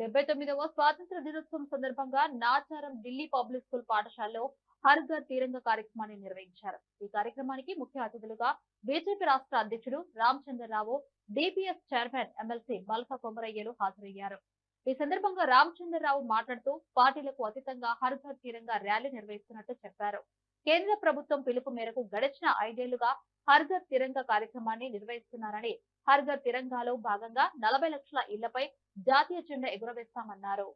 డెబ్బై తొమ్మిదవ స్వాతంత్ర దినోత్సవం సందర్భంగా నాచారం ఢిల్లీ పబ్లిక్ స్కూల్ పాఠశాలలో హర్ ఘర్ తీరంగ కార్యక్రమాన్ని నిర్వహించారు. ఈ కార్యక్రమానికి ముఖ్య అతిథులుగా బీజేపీ రాష్ట్ర అధ్యక్షుడు Ramachandra Rao DPS chairman MLC Malka కొమరయ్యలు హాజరయ్యారు. ఈ సందర్భంగా రామచంద్రరావు మాట్లాడుతూ పార్టీలకు అతీతంగా హర్ ఘర్ తీరంగా ర్యాలీ నిర్వహిస్తున్నట్టు చెప్పారు. కేంద్ర ప్రభుత్వం పిలుపు మేరకు గడిచిన ఐదేళ్ళుగా హర్ ఘర్ తిరంగ కార్యక్రమాన్ని నిర్వహిస్తున్నారని హర్ ఘర్ తిరంగాలో భాగంగా నలభై లక్షల ఇళ్ళపై జాతీయ జెండా ఎగురవేస్తామన్నారు.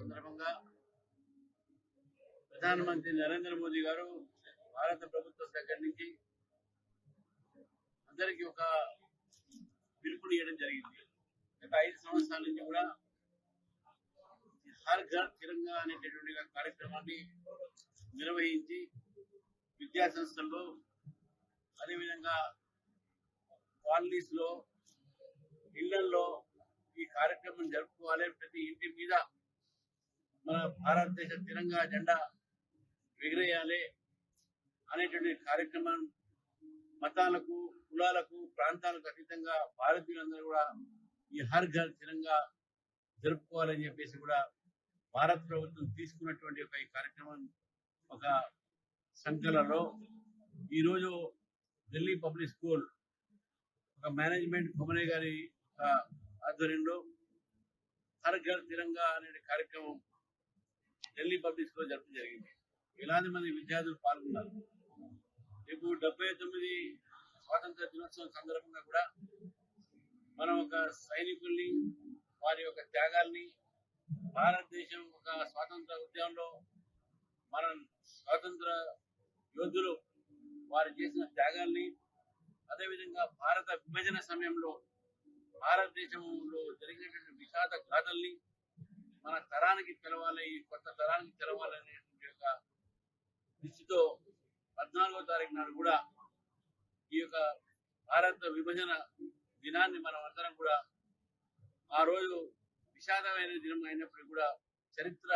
సందర్భంగా ప్రధానమంత్రి నరేంద్ర మోదీ గారు భారత ప్రభుత్వం దగ్గర నుంచి అందరికీ ఒక పిలుపునియడం జరిగింది. గత ఐదు సంవత్సరాల నుంచి కూడా హర్ ఘర్ తిరంగా అనేటటువంటి కార్యక్రమాన్ని నిర్వహించి విద్యా సంస్థల్లో విధంగా కాలనీస్లో ఇళ్ళలో ఈ కార్యక్రమం జరుపుకోవాలి. ప్రతి ఇంటి మీద మన భారతదేశ తిరంగా జెండా ఎగిరేయాలి అనేటువంటి కార్యక్రమం మతాలకు కులాలకు ప్రాంతాలకు అతీతంగా భారతీయులందరూ కూడా ఈ హర్ ఘర్ తిరంగా జరుపుకోవాలని చెప్పేసి కూడా భారత ప్రభుత్వం తీసుకున్నటువంటి ఒక ఈ కార్యక్రమం ఒక సంఖ్యలలో ఈరోజు ఢిల్లీ పబ్లిక్ స్కూల్ ఒక మేనేజ్మెంట్ కొమరే గారి ఒక ఆధ్వర్యంలో హర్ తిరంగా అనే కార్యక్రమం ఢిల్లీ పబ్లిక్ స్కూల్ జరపడం జరిగింది. వేలాది మంది విద్యార్థులు పాల్గొన్నారు. రేపు డెబ్బై తొమ్మిది స్వాతంత్ర దినోత్సవం సందర్భంగా కూడా మనం ఒక సైనికుల్ని వారి యొక్క త్యాగాల్ని భారతదేశం ఒక స్వాతంత్ర ఉద్యమంలో మన స్వాతంత్ర యోధులు వారు చేసిన త్యాగాల్ని అదేవిధంగా భారత విభజన సమయంలో భారతదేశంలో జరిగినటువంటి విషాద గాథల్ని మన తరానికి తెలవాలి కొత్త తరానికి తెలవాలనేటువంటి యొక్క దృష్టితో పద్నాలుగో తారీఖు నాడు కూడా ఈ యొక్క భారత విభజన దినాన్ని మనం అందరం కూడా ఆ రోజు విషాదమైన దినం అయినప్పటికీ కూడా చరిత్ర